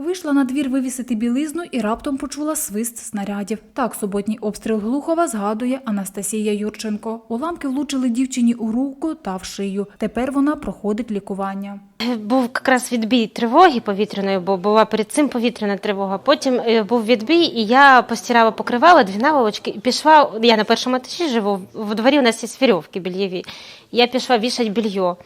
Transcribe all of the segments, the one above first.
Вийшла на двір вивісити білизну і раптом почула свист снарядів. Так суботній обстріл Глухова згадує Анастасія Юрченко. Уламки влучили дівчині у руку та в шию. Тепер вона проходить лікування. Був якраз відбій тривоги повітряної, бо була перед цим повітряна тривога. Потім е, був відбій, і я постирала покривала дві наволочки і пішла. Я на першому етажі живу. В дворі у нас є вірьовки більєві. Я пішла вішати більйо.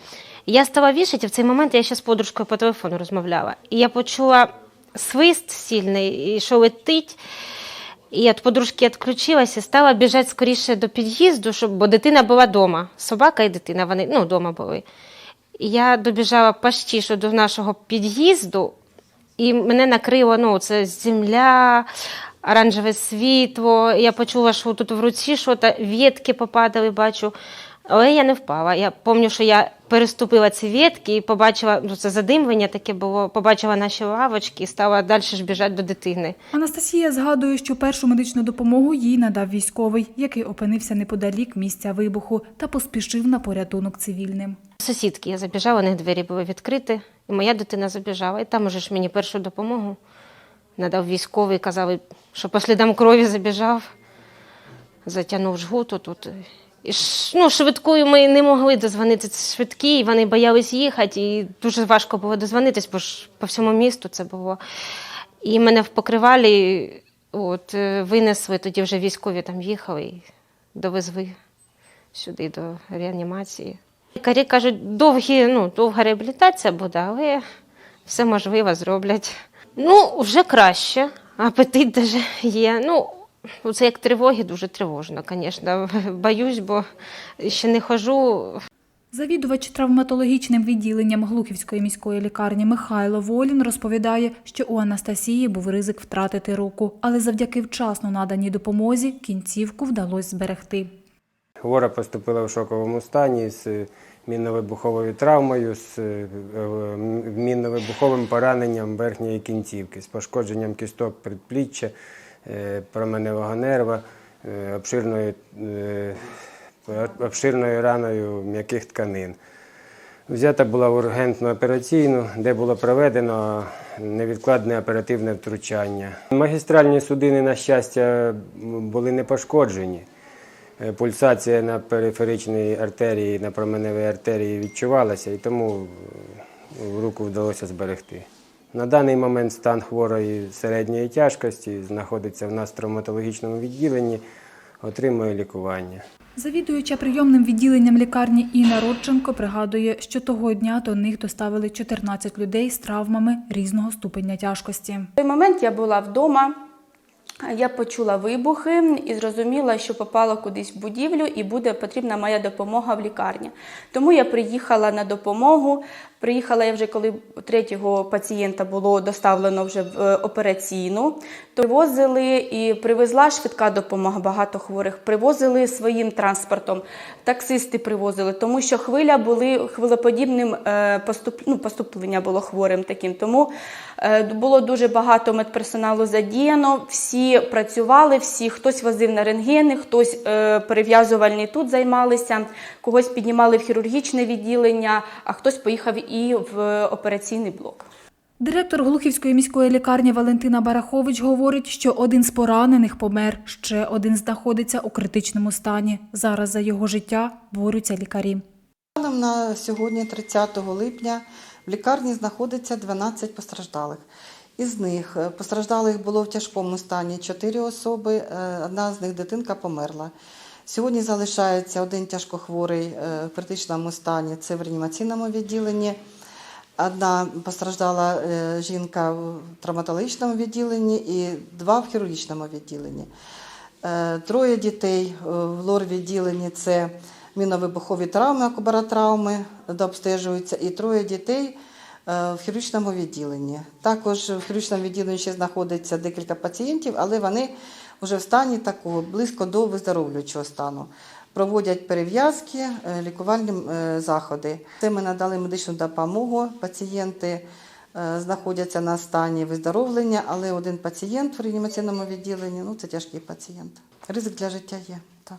Я стала вішати, і в цей момент я ще з подружкою по телефону розмовляла. І я почула свист сильний, і що летить. І я подружки відключилася, стала біжати скоріше до під'їзду, щоб, бо дитина була вдома. Собака і дитина, вони ну, вдома були. І я добіжала що до нашого під'їзду, і мене накрило ну, це земля, оранжеве світло. Я почула, що тут в руці щось, ветки попадали, бачу. Але я не впала. Я пам'ятаю, що я переступила ці ветки і побачила, ну це задимлення таке було, побачила наші лавочки і стала далі ж біжати до дитини. Анастасія згадує, що першу медичну допомогу їй надав військовий, який опинився неподалік місця вибуху та поспішив на порятунок цивільним. Сусідки я забіжала, у них двері були відкриті, і моя дитина забіжала. І там уже ж мені першу допомогу надав військовий, казали, що по слідам крові забіжав, затягнув жгуту тут. Ну, швидкою ми не могли дозвонити швидкі, і вони боялись їхати, і дуже важко було дозвонитись, бо ж по всьому місту це було. І мене в покривалі от, е, винесли, тоді вже військові там їхали і довезли сюди до реанімації. Лікарі кажуть, довгі, ну, довга реабілітація буде, але все можливо зроблять. Ну, вже краще, апетит даже є. Ну, це як тривоги, дуже тривожно, звісно. Боюсь, бо ще не хожу. Завідувач травматологічним відділенням Глухівської міської лікарні Михайло Волін розповідає, що у Анастасії був ризик втратити руку, але завдяки вчасно наданій допомозі кінцівку вдалося зберегти. Хвора поступила в шоковому стані з е, мінно-вибуховою травмою, з е, е, мінно-вибуховим пораненням верхньої кінцівки, з пошкодженням кісток предпліччя, променевого нерва, е, обширною, е, обширною раною м'яких тканин. Взята була в ургентну операційну, де було проведено невідкладне оперативне втручання. Магістральні судини, на щастя, були не пошкоджені. Е, Пульсація на периферичній артерії, на променевій артерії відчувалася, і тому е, руку вдалося зберегти. На даний момент стан хворої середньої тяжкості знаходиться в нас в травматологічному відділенні, отримує лікування. Завідуюча прийомним відділенням лікарні Інна Родченко пригадує, що того дня до них доставили 14 людей з травмами різного ступеня тяжкості. В той момент я була вдома, я почула вибухи і зрозуміла, що попала кудись в будівлю і буде потрібна моя допомога в лікарні. Тому я приїхала на допомогу. Приїхала я вже, коли третього пацієнта було доставлено вже в е, операційну. Привозили і привезла швидка допомога багато хворих. Привозили своїм транспортом, таксисти привозили, тому що хвиля були хвилеподібним е, поступ, ну, поступлення було хворим таким. Тому е, було дуже багато медперсоналу задіяно. Всі працювали, всі хтось возив на рентгени, хтось е, перев'язувальний тут займалися, когось піднімали в хірургічне відділення, а хтось поїхав і в операційний блок. Директор Глухівської міської лікарні Валентина Барахович говорить, що один з поранених помер, ще один знаходиться у критичному стані. Зараз за його життя борються лікарі. Станом на сьогодні, 30 липня, в лікарні знаходиться 12 постраждалих. Із них е, постраждалих було в тяжкому стані 4 особи, е, одна з них дитинка померла. Сьогодні залишається один тяжкохворий е, в критичному стані, це в реанімаційному відділенні. Одна постраждала жінка в травматологічному відділенні і два в хірургічному відділенні. Троє дітей в лор-відділенні це міновибухові травми, акубаротравми, де обстежуються, і троє дітей в хірургічному відділенні. Також в хірургічному відділенні ще знаходиться декілька пацієнтів, але вони вже в стані такого близько до виздоровлюючого стану. Проводять перев'язки, е, лікувальні е, заходи. Це ми надали медичну допомогу. Пацієнти е, знаходяться на стані виздоровлення, але один пацієнт в реанімаційному відділенні ну це тяжкий пацієнт. Ризик для життя є. Так.